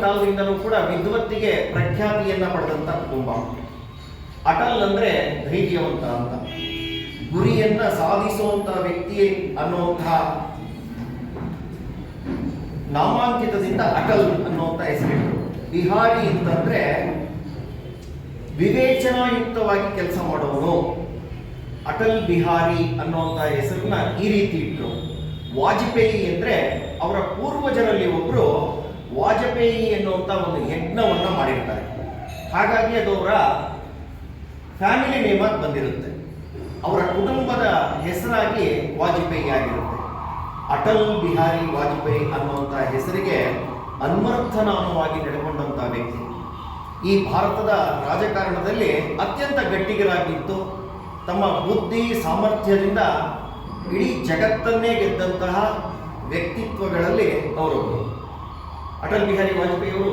ಕಾಲದಿಂದಲೂ ಕೂಡ ವಿದ್ವತ್ತಿಗೆ ಪ್ರಖ್ಯಾತಿಯನ್ನ ಪಡೆದಂತ ಕುಟುಂಬ. ಅಟಲ್ ಅಂದ್ರೆ ಧೈರ್ಯವಂತ ಅಂತ. ಗುರಿಯನ್ನ ಸಾಧಿಸುವಂತ ವ್ಯಕ್ತಿ ಅನ್ನುವಂತಹ ನಾಮಾಂಕಿತದಿಂದ ಅಟಲ್ ಅನ್ನುವಂತ ಹೆಸರಿಟ್ಟರು ಬಿಹಾರಿ ಅಂತಂದ್ರೆ ವಿವೇಚನಾಯುಕ್ತವಾಗಿ ಕೆಲಸ ಮಾಡೋನು. ಅಟಲ್ ಬಿಹಾರಿ ಅನ್ನುವಂತ ಹೆಸರನ್ನ ಈ ರೀತಿ ಇಟ್ಟರು ವಾಜಪೇಯಿ ಅಂದ್ರೆ ಅವರ ಪೂರ್ವಜರಲ್ಲಿ ಒಬ್ರು ವಾಜಪೇಯಿ ಎನ್ನುವಂಥ ಒಂದು ಯಜ್ಞವನ್ನು ಮಾಡಿರ್ತಾರೆ. ಹಾಗಾಗಿ ಅದು ಅವರ ಫ್ಯಾಮಿಲಿ ನೇಮ್ ಆಗಿ ಬಂದಿರುತ್ತೆ. ಅವರ ಕುಟುಂಬದ ಹೆಸರಾಗಿ ವಾಜಪೇಯಿ ಆಗಿರುತ್ತೆ. ಅಟಲ್ ಬಿಹಾರಿ ವಾಜಪೇಯಿ ಅನ್ನುವಂಥ ಹೆಸರಿಗೆ ಅನ್ವರ್ಥನಾಮವಾಗಿ ನಡೆಕೊಂಡಂಥ ವ್ಯಕ್ತಿ. ಈ ಭಾರತದ ರಾಜಕಾರಣದಲ್ಲಿ ಅತ್ಯಂತ ಗಟ್ಟಿಗರಾಗಿದ್ದು, ತಮ್ಮ ಬುದ್ಧಿ ಸಾಮರ್ಥ್ಯದಿಂದ ಇಡೀ ಜಗತ್ತನ್ನೇ ಗೆದ್ದಂತಹ ವ್ಯಕ್ತಿತ್ವಗಳಲ್ಲಿ ಅವರೊಬ್ಬರು. ಅಟಲ್ ಬಿಹಾರಿ ವಾಜಪೇಯಿ ಅವರು